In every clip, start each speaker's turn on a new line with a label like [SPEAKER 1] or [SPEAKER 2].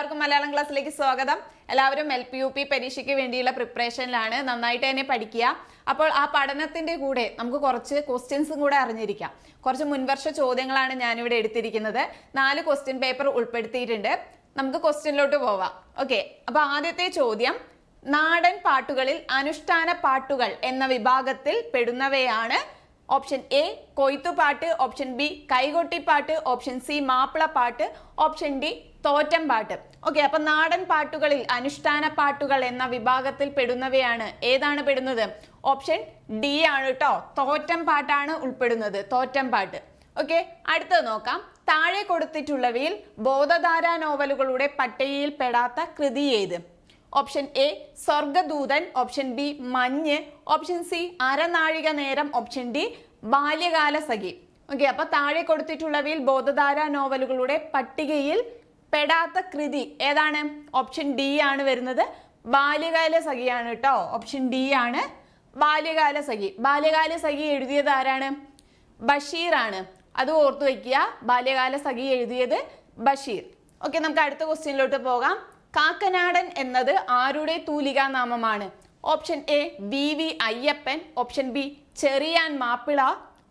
[SPEAKER 1] എല്ലാവർക്കും മലയാളം ക്ലാസ്സിലേക്ക് സ്വാഗതം. എല്ലാവരും എൽ പി യു പി പരീക്ഷയ്ക്ക് വേണ്ടിയുള്ള പ്രിപ്പറേഷനിലാണ് നന്നായിട്ട് തന്നെ പഠിക്കുക. അപ്പോൾ ആ പഠനത്തിന്റെ കൂടെ നമുക്ക് കുറച്ച് ക്വസ്റ്റ്യൻസും കൂടെ അറിഞ്ഞിരിക്കാം. കുറച്ച് മുൻവർഷ ചോദ്യങ്ങളാണ് ഞാനിവിടെ എടുത്തിരിക്കുന്നത്. നാല് ക്വസ്റ്റ്യൻ പേപ്പർ ഉൾപ്പെടുത്തിയിട്ടുണ്ട്. നമുക്ക് ക്വസ്റ്റ്യനിലോട്ട് പോവാം. ഓക്കെ അപ്പോൾ ആദ്യത്തെ ചോദ്യം നാടൻ പാട്ടുകളിൽ അനുഷ്ഠാന പാട്ടുകൾ എന്ന വിഭാഗത്തിൽ പെടുന്നവയാണ് ഓപ്ഷൻ എ കൊയ്ത്തുപാട്ട് ഓപ്ഷൻ ബി കൈകൊട്ടിപ്പാട്ട് ഓപ്ഷൻ സി മാപ്പിളപ്പാട്ട് ഓപ്ഷൻ ഡി തോറ്റം പാട്ട്. ഓക്കെ അപ്പൊ നാടൻ പാട്ടുകളിൽ അനുഷ്ഠാന പാട്ടുകൾ എന്ന വിഭാഗത്തിൽ പെടുന്നവയാണ്. ഏതാണ് പെടുന്നത്? ഓപ്ഷൻ ഡി ആണ് കേട്ടോ. തോറ്റം പാട്ടാണ് ഉൾപ്പെടുന്നത്. തോറ്റം പാട്ട്. ഓക്കെ അടുത്തത് നോക്കാം. താഴെ കൊടുത്തിട്ടുള്ളവയിൽ ബോധധാരാ നോവലുകളുടെ പട്ടികയിൽ പെടാത്ത കൃതി ഏത്? Option A Swargadoothan. Option B Manju. Option C Aranazhika Neram. Option D ബാല്യകാല സഖി. ഓക്കെ അപ്പൊ താഴെ കൊടുത്തിട്ടുള്ളവയിൽ ബോധധാര നോവലുകളുടെ പട്ടികയിൽ പെടാത്ത കൃതി ഏതാണ്? ഓപ്ഷൻ ഡി ആണ് വരുന്നത്. ബാല്യകാല സഖിയാണ് കേട്ടോ. ഓപ്ഷൻ ഡി ആണ് ബാല്യകാല സഖി. ബാല്യകാല സഖി എഴുതിയത് ആരാണ്? ബഷീർ ആണ്. അത് ഓർത്തു വയ്ക്കുക ബാല്യകാല സഖി എഴുതിയത് ബഷീർ. ഓക്കെ നമുക്ക് അടുത്ത ക്വസ്റ്റ്യനിലോട്ട് പോകാം. കാക്കനാടൻ എന്നത് ആരുടെ തൂലികാ നാമമാണ്? Option A V V Ayyappan. Option B Cheriyan Mappila.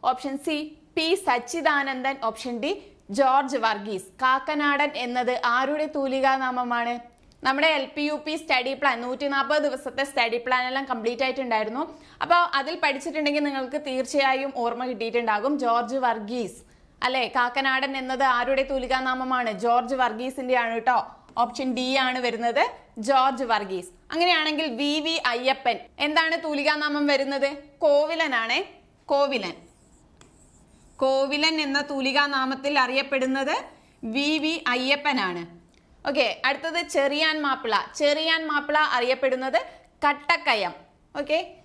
[SPEAKER 1] Option C P Sachidanandan. Option D George Varghese. Kakkanadan എന്നത് ആരുടെ തൂലികാ നാമമാണ്? നമ്മുടെ L P U P study plan നൂറ്റി നാൽപ്പത് ദിവസത്തെ സ്റ്റഡി പ്ലാൻ എല്ലാം കംപ്ലീറ്റ് ആയിട്ടുണ്ടായിരുന്നു. അപ്പോൾ അതിൽ പഠിച്ചിട്ടുണ്ടെങ്കിൽ നിങ്ങൾക്ക് തീർച്ചയായും ഓർമ്മ കിട്ടിയിട്ടുണ്ടാകും. ജോർജ് വർഗീസ്. അല്ലേ? കാക്കനാടൻ എന്നത് ആരുടെ തൂലികാ നാമമാണ്? ജോർജ് വർഗീസിന്റെ ആണ് കേട്ടോ. ഓപ്ഷൻ ഡി ആണ് വരുന്നത്. ജോർജ് വർഗീസ്. അങ്ങനെയാണെങ്കിൽ വി വി അയ്യപ്പൻ. എന്താണ് തൂലികാനാമം വരുന്നത്? കോവിലനാണ്. കോവിലൻ. കോവിലൻ എന്ന തൂലികാനാമത്തിൽ അറിയപ്പെടുന്നത് വി വി അയ്യപ്പനാണ്. ഓക്കെ അടുത്തത് ചെറിയാൻ മാപ്പിള. ചെറിയാൻ മാപ്പിള അറിയപ്പെടുന്നത് കട്ടക്കയം. ഓക്കെ.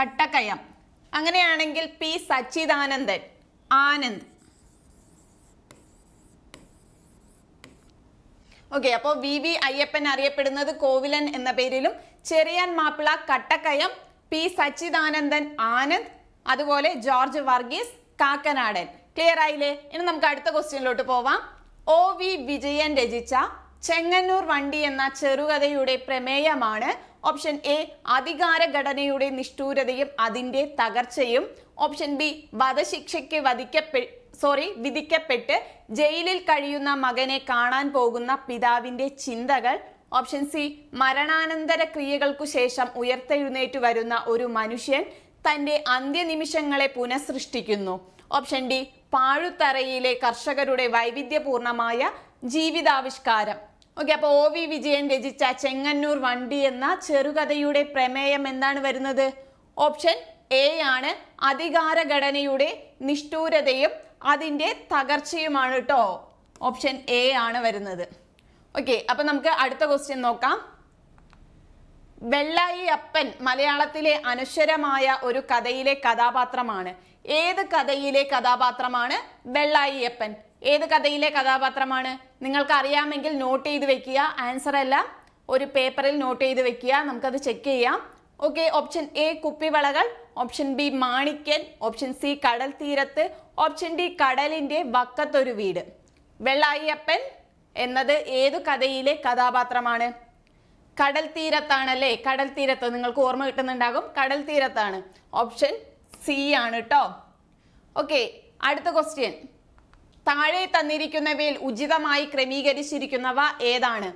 [SPEAKER 1] കട്ടക്കയം. അങ്ങനെയാണെങ്കിൽ പി സച്ചിദാനന്ദൻ. ആനന്ദ്. ഓക്കെ അപ്പോൾ വി വി അയ്യപ്പൻ അറിയപ്പെടുന്നത് കോവിലൻ എന്ന പേരിലും ചെറിയാൻ മാപ്പിള കട്ടക്കയം പി സച്ചിദാനന്ദൻ ആനന്ദ് അതുപോലെ ജോർജ് വർഗീസ് കാക്കനാടൻ. ക്ലിയർ ആയില്ലേ? ഇനി നമുക്ക് അടുത്ത ക്വസ്റ്റ്യനിലോട്ട് പോവാം. ഒ വി വിജയൻ രചിച്ച ചെങ്ങന്നൂർ വണ്ടി എന്ന ചെറുകഥയുടെ പ്രമേയമാണ്. ഓപ്ഷൻ എ അധികാര ഘടനയുടെ നിഷ്ഠൂരതയും അതിന്റെ തകർച്ചയും. ഓപ്ഷൻ ബി വധശിക്ഷയ്ക്ക് വധിക്കപ്പെ സോറി വിധിക്കപ്പെട്ട് ജയിലിൽ കഴിയുന്ന മകനെ കാണാൻ പോകുന്ന പിതാവിന്റെ ചിന്തകൾ ഓപ്ഷൻ സി മരണാനന്തര ക്രിയകൾക്കു ശേഷം ഉയർത്തെഴുന്നേറ്റ് വരുന്ന ഒരു മനുഷ്യൻ തന്റെ അന്ത്യനിമിഷങ്ങളെ പുനഃസൃഷ്ടിക്കുന്നു. ഓപ്ഷൻ ഡി പാഴുത്തറയിലെ കർഷകരുടെ വൈവിധ്യപൂർണമായ ജീവിതാവിഷ്കാരം. ഓക്കെ അപ്പോൾ ഒ വി വിജയൻ രചിച്ച ചെങ്ങന്നൂർ വണ്ടി എന്ന ചെറുകഥയുടെ പ്രമേയം എന്താണ് വരുന്നത്? ഓപ്ഷൻ എ ആണ് അധികാരഘടനയുടെ നിഷ്ഠൂരതയും അതിന്റെ തകർച്ചയുമാണ് കേട്ടോ ഓപ്ഷൻ എ ആണ് വരുന്നത്. ഓക്കെ അപ്പം നമുക്ക് അടുത്ത ക്വസ്റ്റ്യൻ നോക്കാം. വെള്ളായി അപ്പൻ മലയാളത്തിലെ അനശ്വരമായ ഒരു കഥയിലെ കഥാപാത്രമാണ്. ഏത് കഥയിലെ കഥാപാത്രമാണ് വെള്ളായി അപ്പൻ? ഏത് കഥയിലെ കഥാപാത്രമാണ്? നിങ്ങൾക്ക് അറിയാമെങ്കിൽ നോട്ട് ചെയ്ത് വെക്കുക. ആൻസർ എല്ലാം ഒരു പേപ്പറിൽ നോട്ട് ചെയ്ത് വെക്കുക. നമുക്കത് ചെക്ക് ചെയ്യാം. Okay option A കുപ്പിവളകൾ. Option B Manikkan option C കടൽ തീരത്ത് ഓപ്ഷൻ ഡി കടലിന്റെ വക്കത്തൊരു വീട് വെള്ളായിയപ്പൻ എന്നത് ഏതു കഥയിലെ കഥാപാത്രമാണ്? കടൽ തീരത്താണല്ലേ കടൽ തീരത്ത് നിങ്ങൾക്ക് ഓർമ്മ കിട്ടുന്നുണ്ടാകും. കടൽ തീരത്താണ് ഓപ്ഷൻ സി ആണ് കേട്ടോ ഓക്കെ അടുത്ത ക്വസ്റ്റ്യൻ താഴെ തന്നിരിക്കുന്നവയിൽ ഉചിതമായി ക്രമീകരിച്ചിരിക്കുന്നവ ഏതാണ്?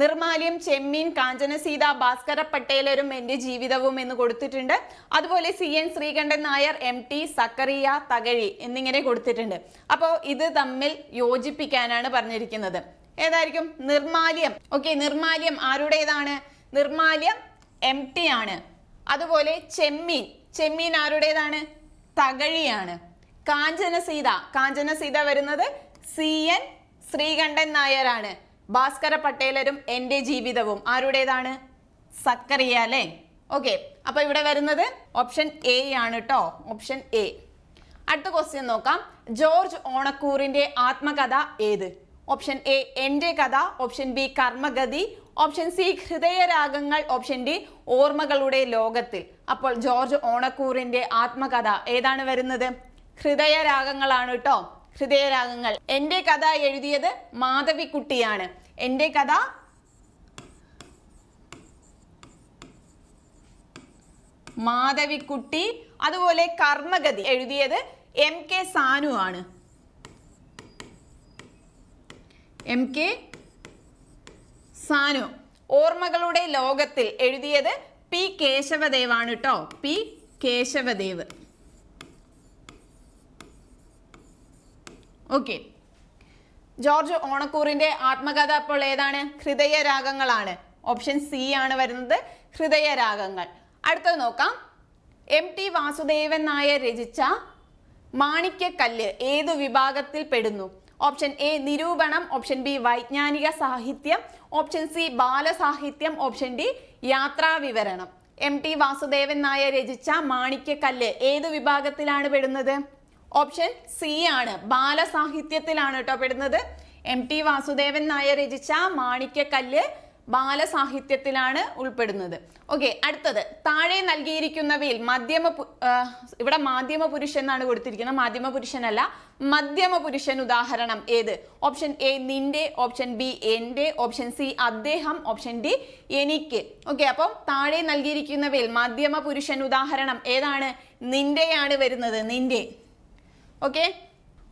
[SPEAKER 1] നിർമാല്യം ചെമ്മീൻ കാഞ്ചനസീത ഭാസ്കര പട്ടേലരും എന്റെ ജീവിതവും എന്ന് കൊടുത്തിട്ടുണ്ട്. അതുപോലെ C N Sreekantan Nair M T Zacharia Thakazhi എന്നിങ്ങനെ കൊടുത്തിട്ടുണ്ട്. അപ്പോൾ ഇത് തമ്മിൽ യോജിപ്പിക്കാനാണ് പറഞ്ഞിരിക്കുന്നത്. ഏതായിരിക്കും? നിർമാല്യം. ഓക്കെ നിർമാല്യം ആരുടേതാണ്? നിർമാല്യം എം ടി ആണ്. അതുപോലെ ചെമ്മീൻ. ചെമ്മീൻ ആരുടേതാണ്? തകഴിയാണ്. കാഞ്ചനസീത കാഞ്ചനസീത വരുന്നത് സി എൻ ശ്രീകണ്ഠൻ നായരാണ്. ഭാസ്കര പട്ടേലരും എന്റെ ജീവിതവും. ആരുടേതാണ്? സക്കറിയ അല്ലേ? ഓക്കെ അപ്പൊ ഇവിടെ വരുന്നത് ഓപ്ഷൻ എ ആണ് കേട്ടോ ഓപ്ഷൻ എ. അടുത്ത ക്വസ്റ്റ്യൻ നോക്കാം. ജോർജ് ഓണക്കൂറിന്റെ ആത്മകഥ ഏത്? ഓപ്ഷൻ എ എന്റെ കഥ. Option B കർമ്മഗതി. ഓപ്ഷൻ സി ഹൃദയരാഗങ്ങൾ. ഓപ്ഷൻ ഡി ഓർമ്മകളുടെ ലോകത്തിൽ. അപ്പോൾ ജോർജ് ഓണക്കൂറിന്റെ ആത്മകഥ ഏതാണ് വരുന്നത്? ഹൃദയരാഗങ്ങളാണ് കേട്ടോ ഹൃദയരാഗങ്ങൾ. എന്റെ കഥ എഴുതിയത് മാധവിക്കുട്ടിയാണ്. എന്റെ കഥ മാധവിക്കുട്ടി അതുപോലെ കർമ്മഗതി എഴുതിയത് എം കെ സാനു ആണ്. M K Sanu. ഓർമ്മകളുടെ ലോകത്തിൽ എഴുതിയത് പി കേശവദേവാണ് കേട്ടോ പി കേശവദേവ്. ഓക്കെ. ജോർജ് ഓണക്കൂറിന്റെ ആത്മകഥ അപ്പോൾ ഏതാണ്? ഹൃദയരാഗങ്ങളാണ്. ഓപ്ഷൻ സി ആണ് വരുന്നത്. ഹൃദയരാഗങ്ങൾ. അടുത്തത് നോക്കാം. എം ടി വാസുദേവൻ നായർ രചിച്ച മാണിക്യക്കല്ല് ഏതു വിഭാഗത്തിൽ പെടുന്നു? ഓപ്ഷൻ എ നിരൂപണം. ഓപ്ഷൻ ബി വൈജ്ഞാനിക സാഹിത്യം. ഓപ്ഷൻ സി ബാലസാഹിത്യം. ഓപ്ഷൻ ഡി യാത്രാവിവരണം. എം ടി വാസുദേവൻ നായർ രചിച്ച മാണിക്യക്കല്ല് ഏതു വിഭാഗത്തിലാണ് പെടുന്നത്? ഓപ്ഷൻ സി ആണ്. ബാലസാഹിത്യത്തിലാണ് കേട്ടോ പെടുന്നത്. എം ടി വാസുദേവൻ നായർ രചിച്ച മാണിക്യക്കല്ല് ബാലസാഹിത്യത്തിലാണ് ഉൾപ്പെടുന്നത്. ഓക്കെ അടുത്തത്. താഴെ നൽകിയിരിക്കുന്നവയിൽ മധ്യമ ഇവിടെ മാധ്യമ പുരുഷൻ എന്നാണ് കൊടുത്തിരിക്കുന്നത്. മാധ്യമ പുരുഷനല്ല മധ്യമ പുരുഷൻ ഉദാഹരണം ഏത്? ഓപ്ഷൻ എ നിന്റെ ഓപ്ഷൻ ബി എന്റെ ഓപ്ഷൻ സി അദ്ദേഹം ഓപ്ഷൻ ഡി എനിക്ക്. ഓക്കെ അപ്പം താഴെ നൽകിയിരിക്കുന്നവയിൽ മധ്യമ പുരുഷൻ ഉദാഹരണം ഏതാണ്? നിന്റെയാണ് വരുന്നത്. നിന്റെ. ഓക്കെ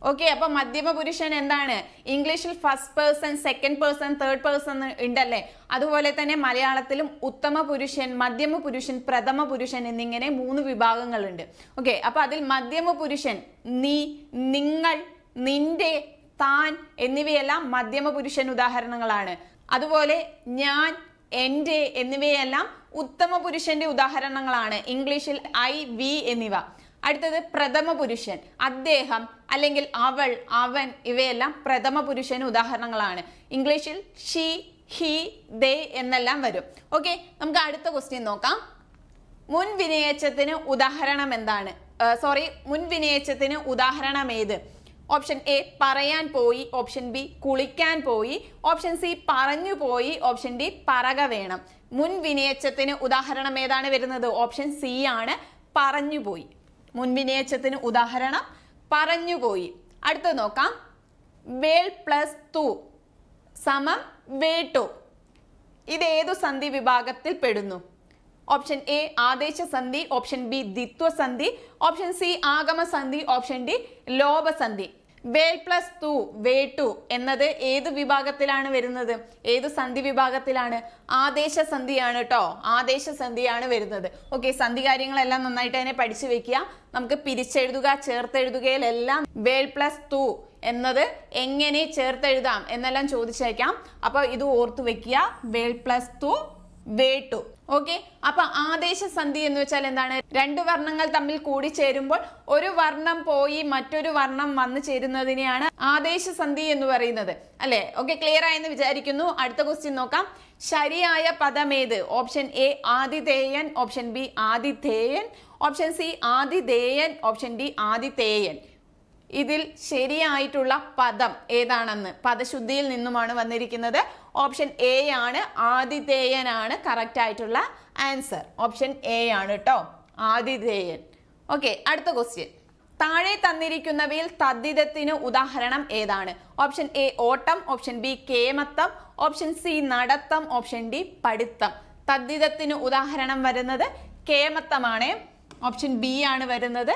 [SPEAKER 1] ഓക്കെ അപ്പൊ മധ്യമ പുരുഷൻ എന്താണ്? ഇംഗ്ലീഷിൽ first person second person third person ഉണ്ടല്ലേ? അതുപോലെ തന്നെ മലയാളത്തിലും ഉത്തമ പുരുഷൻ മധ്യമ പുരുഷൻ പ്രഥമ പുരുഷൻ എന്നിങ്ങനെ മൂന്ന് വിഭാഗങ്ങളുണ്ട്. ഓക്കെ അപ്പൊ അതിൽ മധ്യമ പുരുഷൻ നീ നിങ്ങൾ നിന്റെ താൻ എന്നിവയെല്ലാം മധ്യമ പുരുഷൻ ഉദാഹരണങ്ങളാണ്. അതുപോലെ ഞാൻ എന്റെ എന്നിവയെല്ലാം ഉത്തമ പുരുഷന്റെ ഉദാഹരണങ്ങളാണ്. ഇംഗ്ലീഷിൽ ഐ വി എന്നിവ. അടുത്തത് പ്രഥമ പുരുഷൻ. അദ്ദേഹം അല്ലെങ്കിൽ അവൾ അവൻ ഇവയെല്ലാം പ്രഥമ പുരുഷന് ഉദാഹരണങ്ങളാണ്. ഇംഗ്ലീഷിൽ ഷീ ഹി ദേ എന്നെല്ലാം വരും. ഓക്കെ നമുക്ക് അടുത്ത ക്വസ്റ്റ്യൻ നോക്കാം. മുൻ വിനയച്ചത്തിന് ഉദാഹരണം എന്താണ്? സോറി മുൻ വിനയച്ചത്തിന് ഉദാഹരണം ഏത്? ഓപ്ഷൻ എ പറയാൻ പോയി. ഓപ്ഷൻ ബി കുളിക്കാൻ പോയി. ഓപ്ഷൻ സി പറഞ്ഞു പോയി. ഓപ്ഷൻ ഡി പറക വേണം. മുൻ വിനയച്ചത്തിന് ഉദാഹരണം ഏതാണ് വരുന്നത്? ഓപ്ഷൻ സി ആണ് പറഞ്ഞു പോയി. മുൻ വിനയച്ചത്തിന് ഉദാഹരണം പറഞ്ഞുപോയി. പോയി അടുത്തത് നോക്കാം. വേൾ പ്ലസ് തു സമം വേട്ടു ഇത് ഏതു സന്ധി വിഭാഗത്തിൽ പെടുന്നു? ഓപ്ഷൻ എ ആദേശ സന്ധി ഓപ്ഷൻ ബി ദ്വിത്വ സന്ധി ഓപ്ഷൻ സി ആഗമ സന്ധി ഓപ്ഷൻ ഡി ലോപസന്ധി വേൽ പ്ലസ് തു ടു എന്നത് ഏത് വിഭാഗത്തിലാണ് വരുന്നത്? ഏത് സന്ധി വിഭാഗത്തിലാണ്? ആദേശ സന്ധിയാണ് കേട്ടോ ആദേശ സന്ധിയാണ് വരുന്നത്. ഓക്കെ സന്ധി കാര്യങ്ങളെല്ലാം നന്നായിട്ട് തന്നെ പഠിച്ചു വെക്കുക. നമുക്ക് പിരിച്ചെഴുതുക ചേർത്തെഴുതുകയിലെല്ലാം വേൽ പ്ലസ് തു എന്നത് എങ്ങനെ ചേർത്തെഴുതാം എന്നെല്ലാം ചോദിച്ചേക്കാം അപ്പോൾ ഇത് ഓർത്തു വെക്കുക. വേൽ പ്ലസ് തു വേട്ടു ഓക്കെ അപ്പൊ ആദേശ സന്ധി എന്ന് വെച്ചാൽ എന്താണ്? രണ്ട് വർണങ്ങൾ തമ്മിൽ കൂടി ചേരുമ്പോൾ ഒരു വർണം പോയി മറ്റൊരു വർണം വന്നു ചേരുന്നതിനെയാണ് ആദേശ സന്ധി എന്ന് പറയുന്നത്. അല്ലെ? ഓക്കെ ക്ലിയർ ആയെന്ന് വിചാരിക്കുന്നു. അടുത്ത ക്വസ്റ്റ്യൻ നോക്കാം. ശരിയായ പദമേത് ഓപ്ഷൻ എ ആതിഥേയൻ. ഓപ്ഷൻ ബി ആതിഥേയൻ. ഓപ്ഷൻ സി ആതിഥേയൻ. ഓപ്ഷൻ ഡി ആതിഥേയൻ. ഇതിൽ ശരിയായിട്ടുള്ള പദം ഏതാണെന്ന്? പദശുദ്ധിയിൽ നിന്നുമാണ് വന്നിരിക്കുന്നത്. ഓപ്ഷൻ എ ആണ് ആതിഥേയനാണ് കറക്റ്റ് ആയിട്ടുള്ള ആൻസർ ഓപ്ഷൻ എ ആണ് കേട്ടോ ആതിഥേയൻ. ഓക്കെ അടുത്ത ക്വസ്റ്റ്യൻ താഴെ തന്നിരിക്കുന്നവയിൽ തദ്ധിതത്തിന് ഉദാഹരണം ഏതാണ്? ഓപ്ഷൻ എ ഓട്ടം ഓപ്ഷൻ ബി കേമത്തം ഓപ്ഷൻ സി നടത്തം ഓപ്ഷൻ ഡി പഠിത്തം. തദ്ധിതത്തിന് ഉദാഹരണം വരുന്നത് കേമത്തമാണ്. ഓപ്ഷൻ ബി ആണ് വരുന്നത്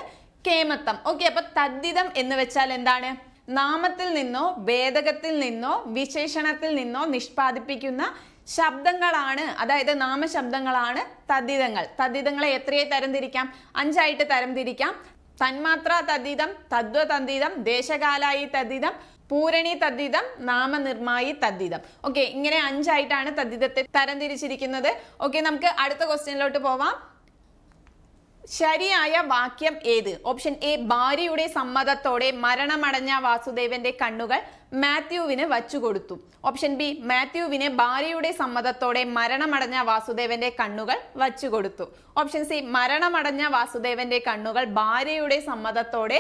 [SPEAKER 1] കേമത്തം. ഓക്കെ അപ്പൊ തദ്ധിതം എന്ന് വെച്ചാൽ എന്താണ്? നാമത്തിൽ നിന്നോ ഭേദകത്തിൽ നിന്നോ വിശേഷണത്തിൽ നിന്നോ നിഷ്പാദിപ്പിക്കുന്ന ശബ്ദങ്ങളാണ് അതായത് നാമശബ്ദങ്ങളാണ് തദ്ധിതങ്ങൾ. തദ്ധിതങ്ങളെ എത്രയെ തരംതിരിക്കാം? അഞ്ചായിട്ട് തരംതിരിക്കാം. തന്മാത്ര തദ്ധിതം തദ്വതദ്ധിതം ദേശകാലായി തദ്ധിതം പൂരണി തദ്ധിതം നാമനിർമായി തദ്ധിതം. ഓക്കെ ഇങ്ങനെ അഞ്ചായിട്ടാണ് തദ്ധിതത്തെ തരംതിരിച്ചിരിക്കുന്നത്. ഓക്കെ നമുക്ക് അടുത്ത ക്വസ്റ്റ്യനിലോട്ട് പോവാം. ശരിയായ വാക്യം ഏത്? ഓപ്ഷൻ എ ഭാര്യയുടെ സമ്മതത്തോടെ മരണമടഞ്ഞ വാസുദേവന്റെ കണ്ണുകൾ മാത്യുവിന് വച്ചുകൊടുത്തു ഓപ്ഷൻ ബി മാത്യുവിന് ഭാര്യയുടെ സമ്മതത്തോടെ മരണമടഞ്ഞ വാസുദേവന്റെ കണ്ണുകൾ വച്ചുകൊടുത്തു ഓപ്ഷൻ സി മരണമടഞ്ഞ വാസുദേവന്റെ കണ്ണുകൾ ഭാര്യയുടെ സമ്മതത്തോടെ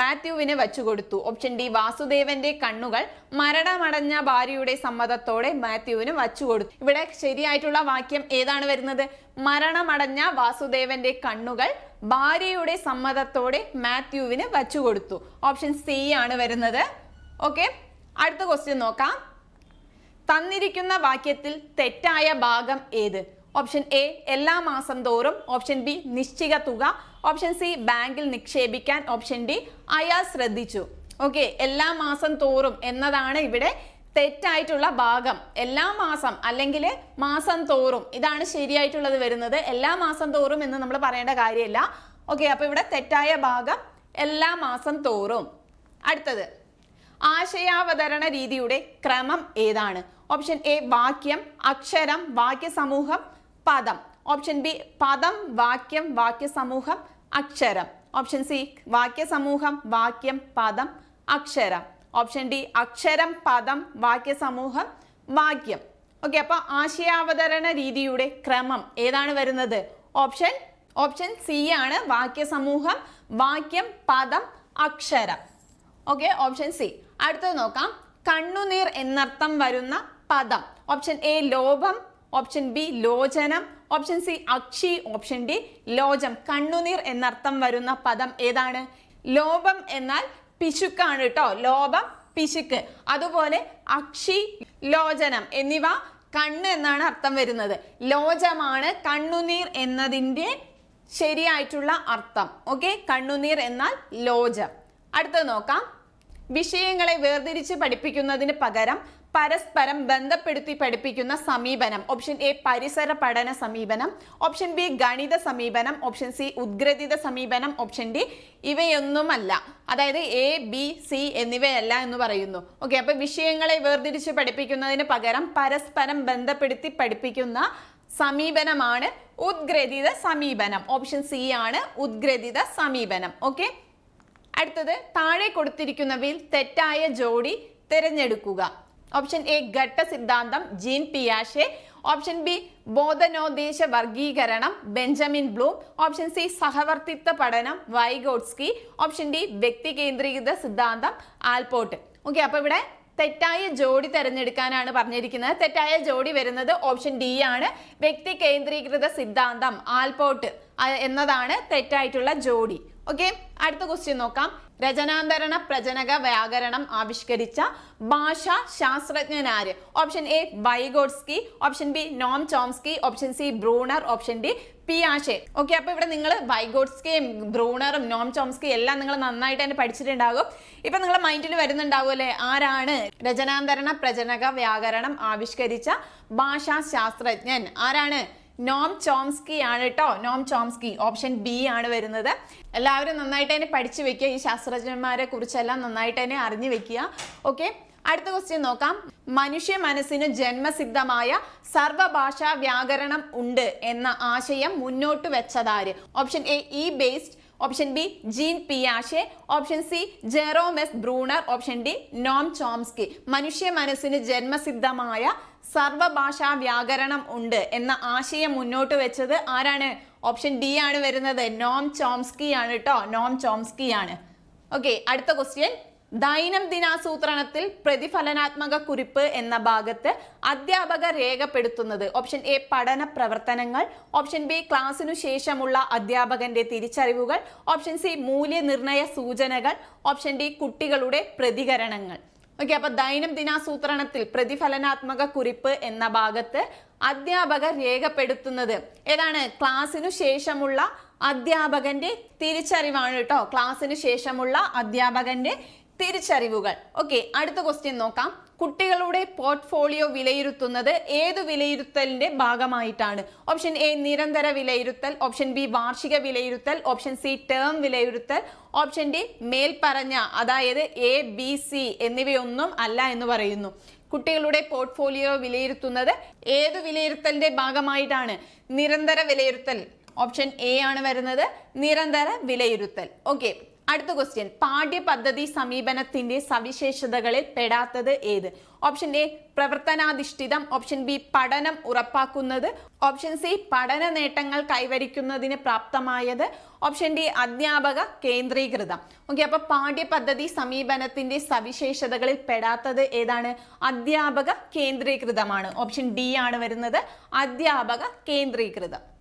[SPEAKER 1] മാത്യുവിന് വച്ചുകൊടുത്തു. ഓപ്ഷൻ ഡി വാസുദേവന്റെ കണ്ണുകൾ മരണമടഞ്ഞ ഭാര്യയുടെ സമ്മതത്തോടെ മാത്യുവിന് വച്ചുകൊടുത്തു. ഇവിടെ ശരിയായിട്ടുള്ള വാക്യം ഏതാണ് വരുന്നത്? മരണമടഞ്ഞ വാസുദേവന്റെ കണ്ണുകൾ ഭാര്യയുടെ സമ്മതത്തോടെ മാത്യുവിന് വച്ചുകൊടുത്തു. ഓപ്ഷൻ സി ആണ് വരുന്നത്. ഓക്കെ അടുത്ത ക്വസ്റ്റ്യൻ നോക്കാം. തന്നിരിക്കുന്ന വാക്യത്തിൽ തെറ്റായ ഭാഗം ഏത്? ഓപ്ഷൻ എ എല്ലാ മാസം തോറും. ഓപ്ഷൻ ബി നിശ്ചിത തുക. ഓപ്ഷൻ സി ബാങ്കിൽ നിക്ഷേപിക്കാൻ ഓപ്ഷൻ ഡി അയാൾ ശ്രദ്ധിച്ചു. ഓക്കെ എല്ലാ മാസം തോറും എന്നതാണ് ഇവിടെ തെറ്റായിട്ടുള്ള ഭാഗം. എല്ലാ മാസം അല്ലെങ്കിൽ മാസം തോറും. ഇതാണ് ശരിയായിട്ടുള്ളത് വരുന്നത്. എല്ലാ മാസം തോറും എന്ന് നമ്മൾ പറയേണ്ട കാര്യമില്ല. ഓക്കെ അപ്പൊ ഇവിടെ തെറ്റായ ഭാഗം എല്ലാ മാസം തോറും. അടുത്തത് ആശയാവതരണ രീതിയുടെ ക്രമം ഏതാണ്? ഓപ്ഷൻ എ വാക്യം അക്ഷരം വാക്യസമൂഹം പദം. ഓപ്ഷൻ ബി പദം വാക്യം വാക്യസമൂഹം അക്ഷരം. ഓപ്ഷൻ സി വാക്യസമൂഹം വാക്യം പദം അക്ഷരം. ഓപ്ഷൻ ഡി അക്ഷരം പദം വാക്യസമൂഹം വാക്യം. ഓക്കെ അപ്പോൾ ആശയാവതരണ രീതിയുടെ ക്രമം ഏതാണ് വരുന്നത്? ഓപ്ഷൻ ഓപ്ഷൻ സി ആണ് വാക്യസമൂഹം വാക്യം പദം അക്ഷരം. ഓക്കെ ഓപ്ഷൻ സി അടുത്തത് നോക്കാം. കണ്ണുനീർ എന്നർത്ഥം വരുന്ന പദം. ഓപ്ഷൻ എ ലോഭം. ഓപ്ഷൻ ബി ലോചനം. ഓപ്ഷൻ സി അക്ഷി ഓപ്ഷൻ ഡി ലോചം കണ്ണുനീർ എന്നർത്ഥം വരുന്ന പദം ഏതാണ്? ലോപം എന്നാൽ പിശുക്കാണ് കേട്ടോ ലോപം പിശുക്ക്. അതുപോലെ അക്ഷി ലോചനം എന്നിവ കണ്ണ് എന്നാണ് അർത്ഥം വരുന്നത്. ലോചമാണ് കണ്ണുനീർ എന്നതിന്റെ ശരിയായിട്ടുള്ള അർത്ഥം. ഓക്കെ കണ്ണുനീർ എന്നാൽ ലോചം. അടുത്തത് നോക്കാം. വിഷയങ്ങളെ വേർതിരിച്ച് പഠിപ്പിക്കുന്നതിന് പകരം പരസ്പരം ബന്ധപ്പെടുത്തി പഠിപ്പിക്കുന്ന സമീപനം. ഓപ്ഷൻ എ പരിസര പഠന സമീപനം. ഓപ്ഷൻ ബി ഗണിത സമീപനം. ഓപ്ഷൻ സി ഉദ്ഗ്രഥിത സമീപനം. ഓപ്ഷൻ ഡി ഇവയൊന്നുമല്ല. അതായത് എ ബി സി എന്നിവയല്ല എന്ന് പറയുന്നു. ഓക്കെ അപ്പൊ വിഷയങ്ങളെ വേർതിരിച്ച് പഠിപ്പിക്കുന്നതിന് പകരം പരസ്പരം ബന്ധപ്പെടുത്തി പഠിപ്പിക്കുന്ന സമീപനമാണ് ഉദ്ഗ്രഥിത സമീപനം. ഓപ്ഷൻ സി ആണ് ഉദ്ഗ്രഥിത സമീപനം. ഓക്കെ അടുത്തത് താഴെ കൊടുത്തിരിക്കുന്നവയിൽ തെറ്റായ ജോഡി തിരഞ്ഞെടുക്കുക. ഓപ്ഷൻ എ ഘട്ട സിദ്ധാന്തം ജീൻ പിയാഷെ. ഓപ്ഷൻ ബി ബോധനോദ്ദേശ വർഗീകരണം ബെഞ്ചമിൻ ബ്ലൂം. ഓപ്ഷൻ സി സഹവർത്തിത്വ പഠനം വൈഗോഡ്സ്കി ഓപ്ഷൻ ഡി വ്യക്തി കേന്ദ്രീകൃത സിദ്ധാന്തം ആൽപോട്ട്. ഓക്കെ അപ്പൊ ഇവിടെ തെറ്റായ ജോഡി തിരഞ്ഞെടുക്കാനാണ് പറഞ്ഞിരിക്കുന്നത്. തെറ്റായ ജോഡി വരുന്നത് ഓപ്ഷൻ ഡി ആണ്. വ്യക്തി കേന്ദ്രീകൃത സിദ്ധാന്തം ആൽപോട്ട് എന്നതാണ് തെറ്റായിട്ടുള്ള ജോഡി. ഓക്കെ അടുത്ത ക്വസ്റ്റ്യൻ നോക്കാം. രചനാന്തരണ പ്രജനക വ്യാകരണം ആവിഷ്കരിച്ച ഭാഷാ ശാസ്ത്രജ്ഞനാര് option A Vygotsky option B Noam Chomsky option C Bruner option D P പിയാഷെ okay അപ്പൊ ഇവിടെ നിങ്ങൾ വൈഗോഡ്സ്കിയും ബ്രൂണറും നോം ചോംസ്കി എല്ലാം നിങ്ങൾ നന്നായിട്ട് തന്നെ പഠിച്ചിട്ടുണ്ടാകും. ഇപ്പൊ നിങ്ങളുടെ മൈൻഡിൽ വരുന്നുണ്ടാവും അല്ലേ? ആരാണ് രചനാന്തരണ പ്രജനക വ്യാകരണം ആവിഷ്കരിച്ച ഭാഷാ ശാസ്ത്രജ്ഞൻ? ആരാണ്? നോം ചോംസ്കി ആണ് കേട്ടോ നോം ചോംസ്കി ഓപ്ഷൻ ബി ആണ് വരുന്നത്. എല്ലാവരും നന്നായിട്ട് തന്നെ പഠിച്ചു വെക്കുക. ഈ ശാസ്ത്രജ്ഞന്മാരെ കുറിച്ചെല്ലാം നന്നായിട്ട് തന്നെ അറിഞ്ഞു വെക്കുക. ഓക്കെ അടുത്ത ക്വസ്റ്റ്യൻ നോക്കാം. മനുഷ്യ മനസ്സിന് ജന്മസിദ്ധമായ സർവഭാഷാ വ്യാകരണം ഉണ്ട് എന്ന ആശയം മുന്നോട്ട് വെച്ചതാര്? Option A E based option B Jean പിയാഷെ option C Jerome S Bruner. Option D Noam Chomsky. മനുഷ്യ മനസ്സിന് ജന്മസിദ്ധമായ സർവഭാഷാ വ്യാകരണം ഉണ്ട് എന്ന ആശയം മുന്നോട്ട് വെച്ചത് ആരാണ്? ഓപ്ഷൻ ഡി ആണ് വരുന്നത്. നോം ചോംസ്കി ആണ് കേട്ടോ നോം ചോംസ്കി ആണ്. ഓക്കെ അടുത്ത ക്വസ്റ്റ്യൻ. ദൈനംദിനാസൂത്രണത്തിൽ പ്രതിഫലനാത്മക കുറിപ്പ് എന്ന ഭാഗത്ത് അധ്യാപകർ രേഖപ്പെടുത്തുന്നത്. ഓപ്ഷൻ എ പഠന പ്രവർത്തനങ്ങൾ. ഓപ്ഷൻ ബി ക്ലാസ്സിനു ശേഷമുള്ള അധ്യാപകന്റെ തിരിച്ചറിവുകൾ. ഓപ്ഷൻ സി മൂല്യനിർണയ സൂചനകൾ. ഓപ്ഷൻ ഡി കുട്ടികളുടെ പ്രതികരണങ്ങൾ. ഓക്കെ അപ്പൊ ദൈനംദിനാസൂത്രണത്തിൽ പ്രതിഫലനാത്മക കുറിപ്പ് എന്ന ഭാഗത്ത് അധ്യാപകർ രേഖപ്പെടുത്തുന്നത്. ഏതാണ്? ക്ലാസ്സിനു ശേഷമുള്ള അധ്യാപകന്റെ തിരിച്ചറിവാണ് കേട്ടോ. ക്ലാസ്സിന് ശേഷമുള്ള അധ്യാപകന്റെ തിരിച്ചറിവുകൾ. ഓക്കെ അടുത്ത ക്വസ്റ്റ്യൻ നോക്കാം. കുട്ടികളുടെ പോർട്ട്ഫോളിയോ വിലയിരുത്തുന്നത് ഏത് വിലയിരുത്തലിന്റെ ഭാഗമായിട്ടാണ്? ഓപ്ഷൻ എ നിരന്തര വിലയിരുത്തൽ. ഓപ്ഷൻ ബി വാർഷിക വിലയിരുത്തൽ. ഓപ്ഷൻ സി ടേം വിലയിരുത്തൽ. ഓപ്ഷൻ ഡി മേൽപ്പറഞ്ഞ അതായത് എ ബി സി എന്നിവയൊന്നും അല്ല എന്ന് പറയുന്നു. കുട്ടികളുടെ പോർട്ട്ഫോളിയോ വിലയിരുത്തുന്നത് ഏത് വിലയിരുത്തലിന്റെ ഭാഗമായിട്ടാണ്? നിരന്തര വിലയിരുത്തൽ. ഓപ്ഷൻ എ ആണ് വരുന്നത്. നിരന്തര വിലയിരുത്തൽ. ഓക്കെ. അടുത്ത ക്വസ്റ്റ്യൻ പാഠ്യപദ്ധതി സമീപനത്തിന്റെ സവിശേഷതകളിൽ പെടാത്തത് ഏത്? ഓപ്ഷൻ എ പ്രവർത്തനാധിഷ്ഠിതം. ഓപ്ഷൻ ബി പഠനം ഉറപ്പാക്കുന്നത്. ഓപ്ഷൻ സി പഠന നേട്ടങ്ങൾ കൈവരിക്കുന്നതിന് പ്രാപ്തമായത്. ഓപ്ഷൻ ഡി അധ്യാപക കേന്ദ്രീകൃതം. ഓക്കെ അപ്പൊ പാഠ്യപദ്ധതി സമീപനത്തിന്റെ സവിശേഷതകളിൽ പെടാത്തത് ഏതാണ്? അധ്യാപക കേന്ദ്രീകൃതമാണ്. ഓപ്ഷൻ ഡി ആണ് വരുന്നത്. അധ്യാപക കേന്ദ്രീകൃതം.